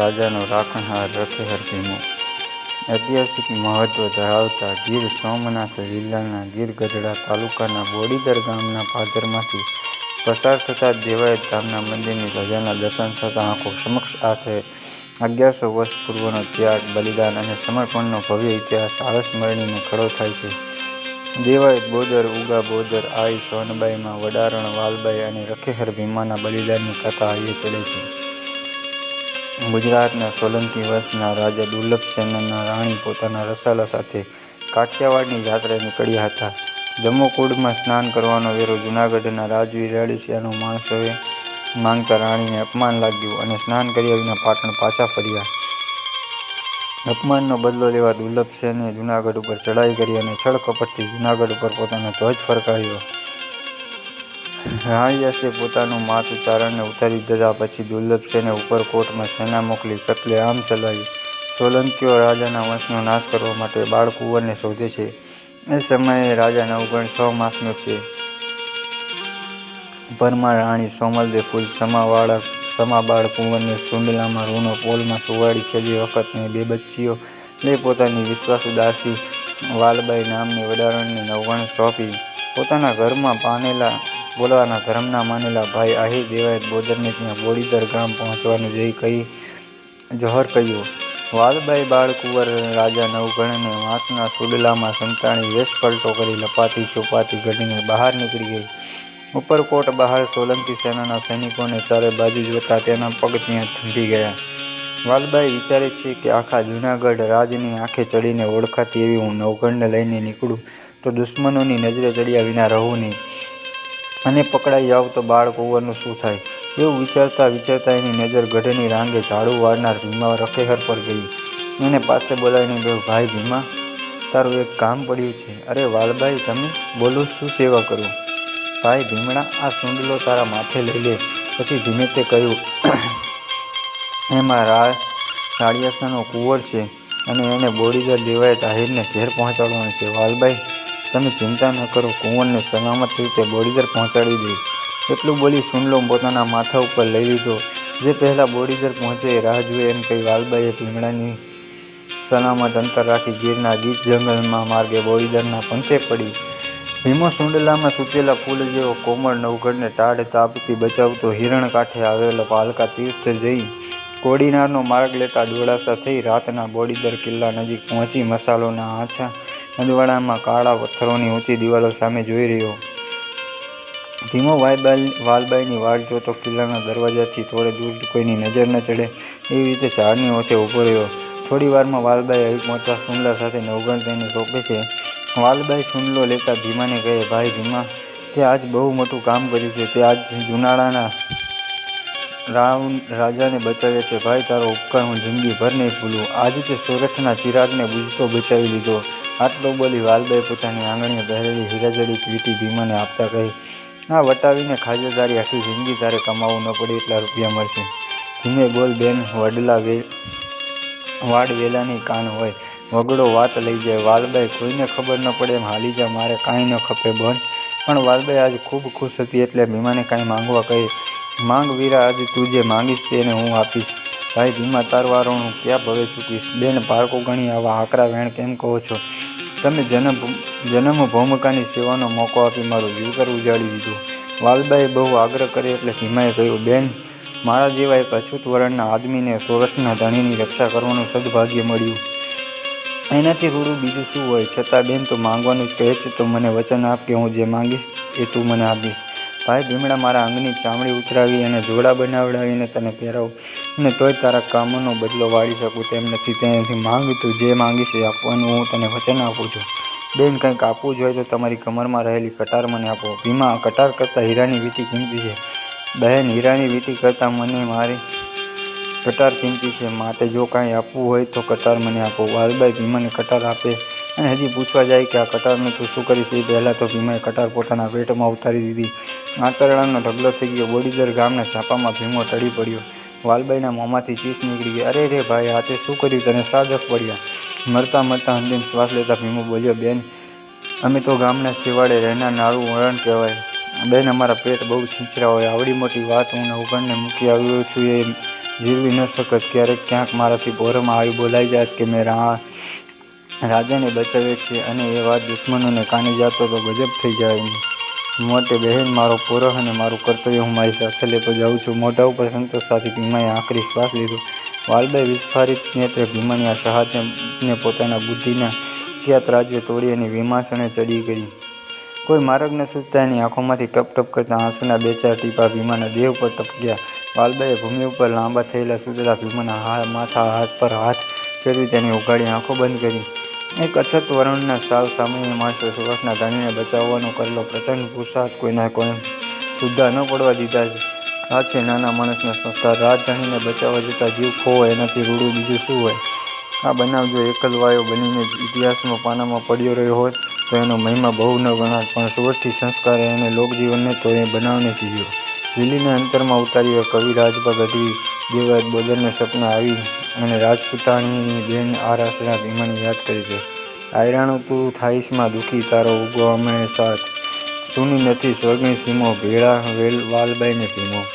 રાજાનો રાખણહાર રખેહર ભીમો ઐતિહાસિક મહત્વ ધરાવતા ગીર સોમનાથ જિલ્લાના ગીર ગઢડા તાલુકાના બોડીદર ગામના પાદરમાંથી પસાર થતા દેવાયત ગામના મંદિરની ધજાના દર્શન થતાં આંખો સમક્ષ આથે અગિયારસો વર્ષ પૂર્વનો ત્યાગ, બલિદાન અને સમર્પણનો ભવ્ય ઇતિહાસ આળસમરણીને ખડો થાય છે. દેવાયત બોદર, ઉગા બોદર, આઈ સોનબાઈમાં વડારણ વાલબાઈ અને રખેહર ભીમાના બલિદાનની કથા અહીંયા ચડે છે. ગુજરાતના સોલંકી વંશના રાજા દુર્લભસેનના રાણી પોતાના રસાલા સાથે કાઠિયાવાડની યાત્રાએ નીકળ્યા હતા. જમ્મુકૂડમાં સ્નાન કરવાનો વેરો જૂનાગઢના રાજવીર રાડેસિયાનો માણસોએ માંગતા રાણીને અપમાન લાગ્યું અને સ્નાન કર્યા વિના પાટણ પાછા ફર્યા. અપમાનનો બદલો લેવા દુર્લભસેને જૂનાગઢ ઉપર ચડાઈ કરી અને છળ-કપટથી જૂનાગઢ ઉપર પોતાનો ધ્વજ ફરકાવ્યો. રાણિદાસે પોતાનું માથું ઉચ્ચારણને ઉતારી દીધા પછી દુર્લભસેને ઉપરકોટમાં સેના મોકલી કત્લેઆમ ચલાવી. સોલંકીઓ રાજાના વંશનો નાશ કરવા માટે બાળકુંવરને શોધે છે. એ સમયે રાજા નવગણ છ માસનો છે. ભરમાં રાણી સોમલદે ફૂલ સમા બાળકુંવરને સુંડલામાં રૂનો પોલમાં સુવાડી છેલ્લી વખત ને બે બચ્ચીઓ લઈ પોતાની વિશ્વાસુ દાસી વાલબાઈ નામની વડારણને નવગણ સોંપી. પોતાના ઘરમાં પોતાના ધર્મના માનેલા ભાઈ આહિર દેવાયત બોદરને ત્યાં બોડીદર ગામ પહોંચવાનું જોહર કહ્યું. વાલબાઈ બાળકુંવર રાજા નવગણને વાંસના સુડલામાં સંતાણી વેશ વેશપલટો કરી લપાતી છુપાતી ઘડીને બહાર નીકળી ગઈ. ઉપરકોટ બહાર સોલંકી સેનાના સૈનિકોને ચારે બાજુ જોતા તેના પગ ત્યાં થંભી ગયા. વાલબાઈ વિચારે છે કે આખા જૂનાગઢ રાજની આંખે ચડીને ઓળખાતી એવી હું નવગણને લઈને નીકળું તો દુશ્મનોની નજરે ચડ્યા વિના રહું નહીં અને પકડાઈ જાવ તો બાળ કુંવરનું શું થાય? એવું વિચારતા વિચારતા એની નજર ગઢની રાંગે ઝાડુ વાળનાર ભીમા રખેહર પર ગઈ. એને પાસે બોલાવીને ગયો ભાઈ ભીમા, તારું એક કામ પડ્યું છે. અરે વાલભાઈ તમે? બોલું શું સેવા કરું? ભાઈ ભીમણા આ સુંડલો તારા માથે લઈ લે. પછી ધીમે તે કહ્યું, એમાં રાડિયાસાનો કુંવર છે અને એને બોડીગર દેવાય તાહિરને ઘેર પહોંચાડવાનો છે. વાલબાઈ તમે ચિંતા ન કરો, કુંવરને સલામત રીતે બોડીદર પહોંચાડી દઈશ. એટલું બોલી સુંડલો પોતાના માથા ઉપર લઈ લીધો. જે પહેલાં બોડીદર પહોંચે રાહ જુએ એમ કહી વાલબાઈએ ભીમડાની સલામત અંતર રાખી ગીરના ગીત જંગલમાં માર્ગે બોડીદરના પંથે પડી. ભીમો સુંડલામાં સૂતેલા ફૂલ જેવો કોમળ નવગઢને ટાઢ તાપથી બચાવતો હિરણ કાંઠે આવેલો પાલકા તીર્થ જઈ કોડીનારનો માર્ગ લેતા દોડાસા થઈ રાતના બોડીદર કિલ્લા નજીક પહોંચી મસાલોના આછા અજવાળામાં કાળા પથ્થરોની ઊંચી દિવાલો સામે જોઈ રહ્યો. ભીમો વાલબાઈની વાટ જોતો કિલ્લાના દરવાજાથી થોડે દૂર કોઈની નજર ન ચડે એવી રીતે ઝાડની ઓથે ઊભો રહ્યો. થોડી વારમાં વાલબાઈ આવી પહોંચતા સુંદલા સાથે નવગણ તેને સોંપે છે. વાલબાઈ સુંદલો લેતા ભીમાને કહે, ભાઈ ભીમા, તે આજ બહુ મોટું કામ કર્યું છે. તે આજ જુનાળાના રાજાને બચાવ્યા છે. ભાઈ તારો ઉપકાર હું જિંદગીભર નહીં ભૂલું. આજે તે સોરઠના ચિરાગને બુઝતો બચાવી લીધો. આટલું બોલી વાલબાઈ પોતાની આંગણીએ પહેરેલી હીરાજડી પ્રીતિ ભીમાને આપતા કહી, આ વટાવીને ખાજે તારી આખી જિંદગી તારે કમાવું ન પડે એટલા રૂપિયા મળશે. ધીમે બોલ બેન વડલા વે વાડ વેલાની કાન હોય, વગડો વાત લઈ જાય. વાલબાઈ કોઈને ખબર ન પડે એમ હાલી જા, મારે કાંઈ ન ખપે બોન. પણ વાલબાઈ આજ ખૂબ ખુશ હતી એટલે ભીમાને કાંઈ માંગવા કહી માંગ વીરા, આજ તું જે માંગીશ તેને હું આપીશ. ભાઈ ધીમા તારવારો હું ક્યાં ભવે ચૂકીશ બેન પારકો ગણી આવા આકરા વેણ કેમ કહો છો? તમે જન્મ જન્મભૂમિકાની સેવાનો મોકો આપી મારું જીવકર ઉજાડી દીધું. વાલબાએ બહુ આગ્રહ કર્યો એટલે ભીમાએ કહ્યું, બેન મારા જેવા એક અછૂત વરણના આદમીને સોરઠના ધણીની રક્ષા કરવાનું સદભાગ્ય મળ્યું. એનાથી રૂડું બીજું શું હોય? છતાં બેન તો માંગવાનું જ કહે છે તો મને વચન આપ કે હું જે માંગીશ એ તું મને આપીશ. ભાઈ ભીમડા, મારા અંગની ચામડી ઉતરાવી અને જોડા બનાવડાવીને તને પહેરાવું અને તોય તારા કામનો બદલો વાળી શકું તેમ નથી. તેનાથી માંગ, તું જે માંગીશ એ આપવાનું હું તને વચન આપું છું. બેન કંઈક આપવું જ હોય તો તમારી કમરમાં રહેલી કટાર મને આપો. ભીમા, કટાર કરતાં હીરાની વીટી કિંમતી છે. બહેન હીરાની વીટી કરતાં મને મારી કટાર કિંમતી છે. માટે જો કાંઈ આપવું હોય તો કટાર મને આપો. વાલબાઈ ભીમાને કટાર આપે અને હજી પૂછવા જાય કે આ કટારનું તું શું કરીશ એ પહેલાં તો ભીમાએ કટાર પોતાના પેટમાં ઉતારી દીધી. આંતરડાનો ઢગલો થઈ ગયો. બોડીદર ગામના છાપામાં ભીમો ટળી પડ્યો. વાલબાઈના મોંમાંથી ચીસ નીકળી ગઈ. અરે રે ભાઈ, હાથે શું કર્યું? તને સાદક પડ્યા? મરતા મરતા અંતિમ શ્વાસ લેતા ભીમો બોલ્યો, બેન અમે તો ગામના છેવાડે રહેનાર નારું વરણ કહેવાય. બેન અમારા પેટ બહુ છીંચરા હોય. આવડી મોટી વાત હું નવઘણને મૂકી આવ્યો છું એ જીરવી ન શકત ક્યારેક ક્યાંક મારાથી ભોરમાં આવી બોલાઈ જાત કે મેં રા રાજાને બચાવે છે અને એ વાત દુશ્મનોને કાને જાતો તો ગજબ થઈ જાય મોટે બહેન, મારો પુરહ અને મારું કર્તવ્ય હું મારી સાથે લેતો જાઉં છું. મોઢા ઉપર સંતોષ સાથે ભીમાએ આખરી શ્વાસ લીધો. વાલબાઈ વિસ્ફારિત નેત્રે ભીમાની આ શહાદને પોતાના બુદ્ધિના ક્યાત રાજ્ય તોડી અને વિમાસણે ચડી ગઈ. કોઈ માર્ગ ન સૂચતા એની આંખોમાંથી ટપ ટપ કરતા આંસુના બે ચાર ટીપા ભીમાના દેહ ઉપર ટપક્યા વાલબાઈએ ભૂમિ ઉપર લાંબા થયેલા સૂતેલા ભીમાના હા, માથા હાથ પર હાથ ફેરવી તેની ઉઘાડી આંખો બંધ કરી. એક અછત વર્ણના સાવ સામાન્ય માણસે સુરતના ધણીને બચાવવાનો કરેલો પ્રચંડ પુરુષાર્થ કોઈના કોઈ સુદ્ધા ન પડવા દીધા છે. આ છે નાના માણસના સંસ્કાર. રાજધાનીને બચાવવા જતાં જીવ ખોવો એનાથી રૂડું બીજું શું હોય? આ બનાવ જો એકલવાયો બનીને ઇતિહાસમાં પાનામાં પડ્યો રહ્યો હોય, તો એનો મહિમા બહુ ન ગણાત પણ સુરતથી સંસ્કારે અને લોકજીવનને તો એ બનાવને જીવ્યો. જીલીને અંતરમાં ઉતાર્યો કવિ રાજભા ગઢવી દેવરાજ બોદરને સપના આવી અને રાજપૂતાણીની બેન આરાસરા ભીમાની યાદ કરી છે. આયરાણું તું થાઈશમાં દુઃખી તારો ઉગો અમે સાથ. સુની નથી સ્વર્ગની સીમો, ભેળા વેલ, વાલબાઈને ભીમો.